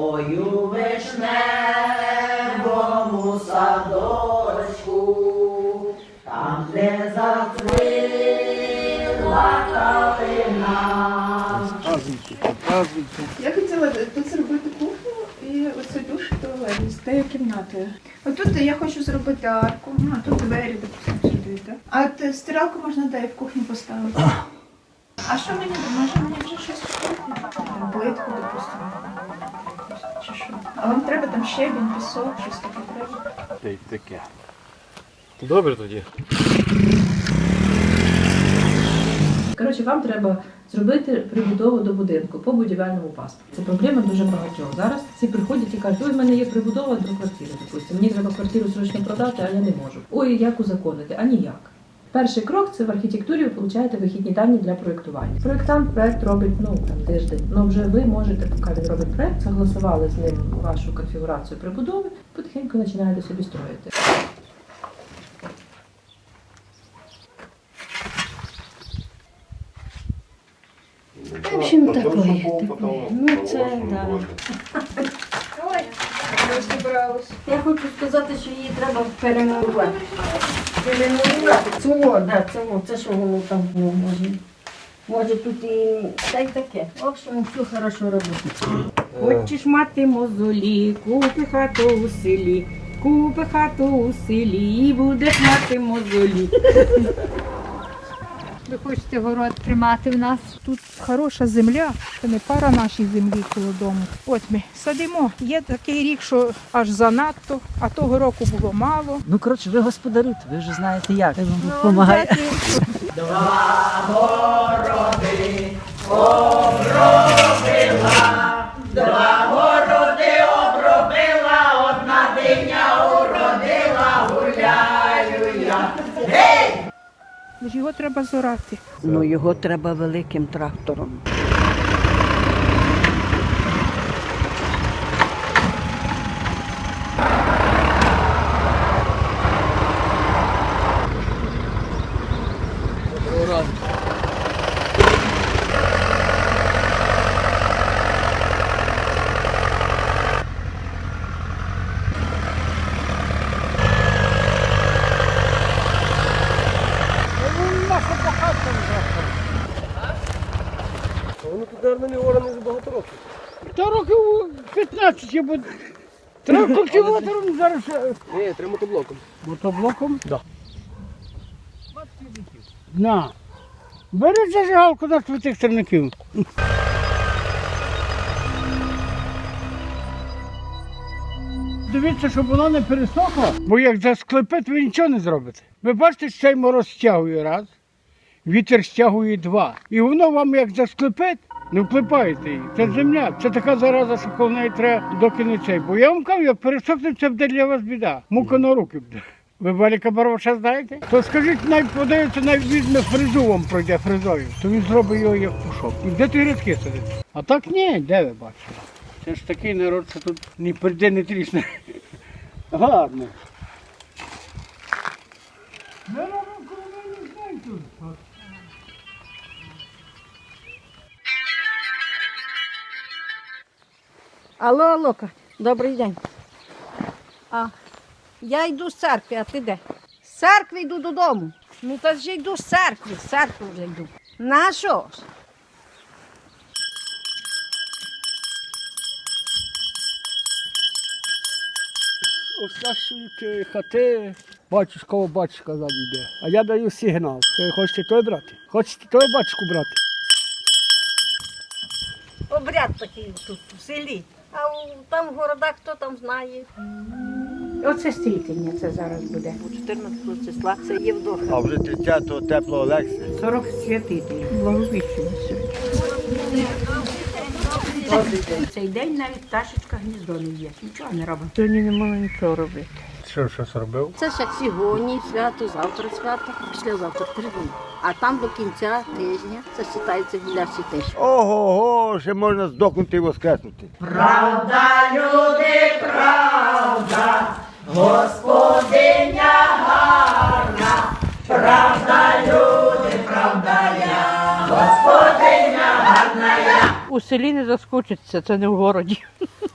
Ой, у вишневому садочку, там, де зацвіла калина. Я хотіла тут зробити кухню і оце душ і туалет з тією кімнатою. Отут я хочу зробити арку, ну, а тут двері, допустимо, сюди, так? А от стиралку можна де в кухні поставити. А що мені? Може мені вже щось купити? Там плитку, допустимо. А вам треба там щебінь, пісок, щось таке треба? Та й таке. Добре тоді. Коротше, вам треба зробити прибудову до будинку по будівельному паспорту. Це проблема дуже багатьох. Зараз всі приходять і кажуть, ой, в мене є прибудова до квартири. Допустимо, мені треба квартиру срочно продати, а я не можу. Ой, як узаконити? А ніяк. Перший крок це в архітектурі ви получаєте вихідні дані для проєктування. Проєктант проєкт робить ну там тиждень. Ну вже ви можете, поки він робить проєкт, согласували з ним вашу конфігурацію прибудови, потихеньку починаєте собі строїти. В общем, такое. Ну, це да. Ой, я. Я хочу сказати, що її треба перемалювати. Цього, да, цього. Це що воно там було, може. Може тут і та й таке. В общем, все хорошо робити. Хочеш мати мозолі, купи хату у селі, купи хату у селі, і будеш мати мозолі. Ви хочете город тримати в нас? Тут хороша земля, це не пара нашій землі коло дому. От ми садимо. Є такий рік, що аж занадто, а того року було мало. Ну, коротше, ви господарюєте, ви вже знаєте як. Хай вам допомагає. Дякую. Два городи Його треба зорати. Ну, його треба великим трактором. Наверное, не оране за багато років. Та років 15, я б... Треба культиватором зараз Ні, треба мотоблоком. мотоблоком. Да. На. Бери зажигалку на тих терників. Дивіться, щоб воно не пересохло, бо як засклепить, ви нічого не зробите. Ви бачите, що цей мороз стягує раз, вітер стягує два. І воно вам як засклепить, не вклепаєте її. Це земля. Це така зараза, що коли неї треба доки не цей. Бо я вам кажу, як пересохне, це буде для вас біда. Мука на руки буде. Ви Валіка Баровича знаєте? То скажіть, най подається, най візьме фрезу вам пройде фрезою, то він зробить його як пушок. І де ти рядки сидить? А так ні, де ви бачите? Це ж такий народ, що тут ні прийде, не трісне. Гарно. Алло, алло, добрий день. А, я йду з церкви, а ти де? З церкви йду додому. Ну та ж йду з церкви, з церкви вже йду. На що ж? Осташують хати, батюшкова батюшка ззаді йде. А я даю сигнал. Що ви хочете той брати? Хочете той батюшку брати? Обряд такий тут у селі. А там в городах хто там знає. Оце стрітення це зараз буде. 14 числа це Євдоха. А вже 30-го теплого Олексія. 40 святителів. Благовіщення сьогодні. Цей день навіть пташечка гніздо не є. Нічого не робить. Сьогодні не можна нічого робити. Що, щось робив? Це ще сьогодні свято, завтра свято, післязавтра три дні. А там до кінця тижня це вважається гулящий тиждень. Ого-го, ще можна здохнути і воскреснути. Правда, люди, правда, господиня гарна, правда, люди, правда я, господиня гарна я. У селі не заскучиться, це не в городі.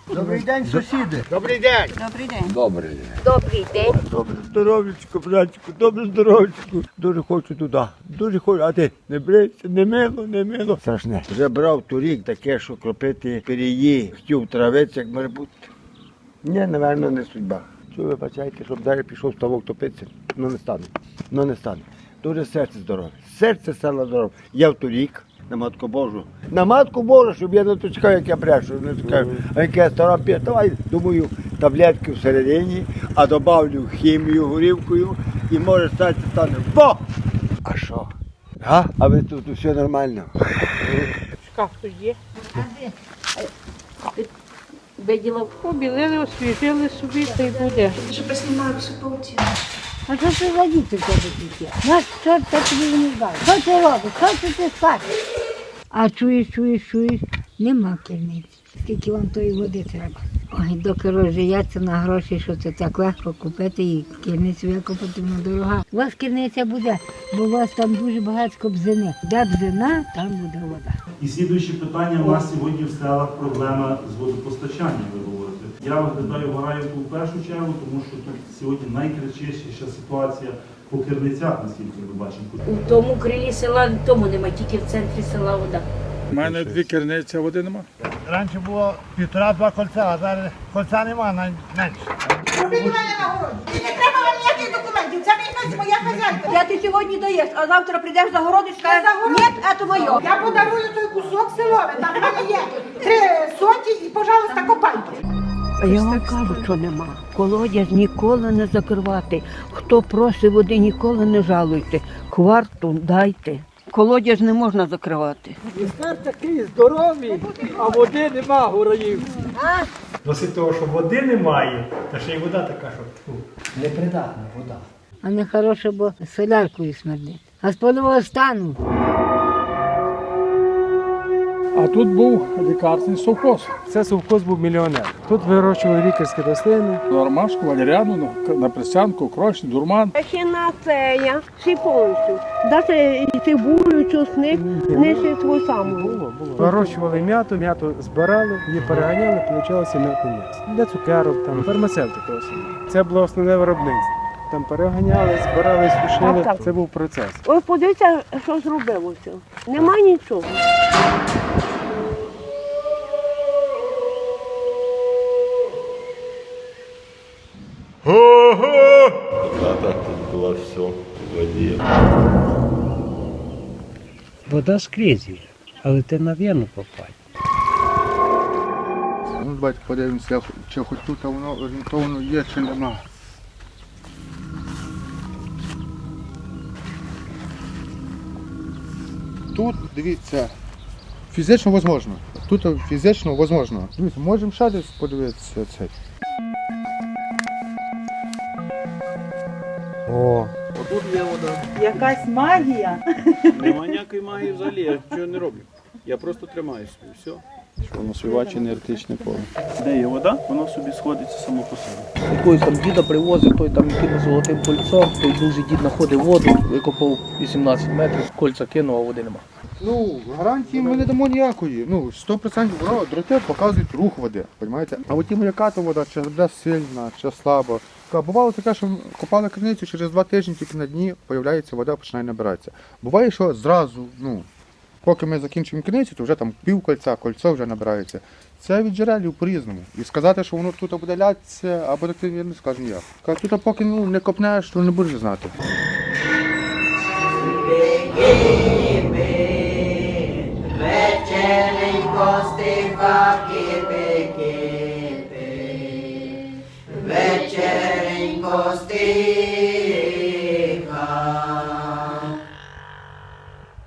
Добрий день, сусіди. Добрий день. Добрий день. Добрий день. Добрий день. Добре здоров'ячко, братчику, добре здоров'ячко. Дуже хочу туди. Дуже хочу. А ти не брийся, не мило, не мило. Страшне. Вже брав торік таке, що кропити переї. Хотів травитися, як може бути. Ні, напевно, не судьба. Що ви бачаєте, щоб далі пішов ставок топитися? Ну не стане. Ну не стане. Дуже серце здорове. Серце стало здорове. Я в торік. На матку Божу. На матку Божу, щоб я не точкав, як я брешу, не точкав. А як я стара п'є, давай, думаю, таблетки всередині, а добавлю хімію горівкою і може стати стане. Бо! А що? А? А ви тут все нормально? Шкаф тут є. Виділа, побілили, освіжили собі, та й буде. Що поснімаю всю паутину. А що це за діти в тебе такі? Нас чорт та тобі не знає. Що ти робиш? Що ти ти спати? А чуєш, чуєш, чуєш? Нема керниці. Скільки вам тої води треба? Ой, доки розжиється на гроші, що це так легко купити і керницю викупити вона дорога. У вас керниця буде, бо у вас там дуже багато бзини. Де бзина, там буде вода. І слідуюче питання, у нас сьогодні в селах проблема з водопостачанням. Я виглядаю Вараївку в першу чергу, тому що тут сьогодні найкричуща ситуація по керницях, наскільки ми бачимо. У тому крилі села, в тому нема, тільки в центрі села вода. У мене дві керниці, а води нема. Раніше було півтора-два кольця, а зараз кольця немає, менше. Робіть мене на городі. І не треба вам ніяких документів. Це мій моя хазяйка. Я ти сьогодні доїш, а завтра прийдеш за город і скажеш, ні, це моє. Я подарую той кусок силове. Там в мене є три соті і, пожалуйста, копайте. А я вам кажу, що нема. Колодязь ніколи не закривати. Хто просить води, ніколи не жалуйте. Кварту дайте. Колодязь не можна закривати. Іскар такий здоровий, а води нема, гораїв. Досить того, що води немає, та ще й вода така, що фу, непридатна вода. А не хороше, бо соляркою смердить. А з польового стану. А тут був лікарний совхоз. Це совхоз був мільйонер. Тут вирощували лікарські рослини. Ромашку, валеріану, на- на присянку, крошні, дурман. Повністю. Даже і цибулю, чесник, не ще того самого. Було, було. Вирощували м'яту, м'яту збирали, її переганяли, получалося м'ятне м'ясо. Для цукерок, там, фармацевтика основне. Це було основне виробництво. Там переганяли, збирали, сушили. Це був процес. Ось подивіться, що зробилося. Нема нічого. Вода скрізь, є, але ти на вену попасть. Ну, давайте подивимося, чи хоч тут воно орієнтовно є, чи нема. Тут, дивіться, фізично можливо. Тут фізично можливо. Дивіться, можемо ще десь подивитися цей. О, Тут є вода. Якась магія. Нема ніякої магії взагалі, я нічого не роблю. Я просто тримаю собі, все. Що воно співаче енергетичне поле. Де є вода, воно собі сходиться само по собі. Якогось там діда привозив, той там якимось золотим кольцом, той дуже дід знаходив воду, викопав 18 метрів, кольця кинув, а води нема. Ну, гарантії ми не дамо ніякої. Ну, 100% воно дроти показують рух води, розумієте? А от тим, яка то вода, чи вода сильна, чи слаба. Та Бувало таке, що копали криницю, через два тижні тільки на дні з'являється вода, починає набиратися. Буває, що зразу, ну, поки ми закінчимо криницю, то вже там пів кольця, кольцо вже набирається. Це від джерелів по-різному. І сказати, що воно тут буде лятися, або так я не скажу ніяк. Тут поки ну, не копнеш, то не будеш знати.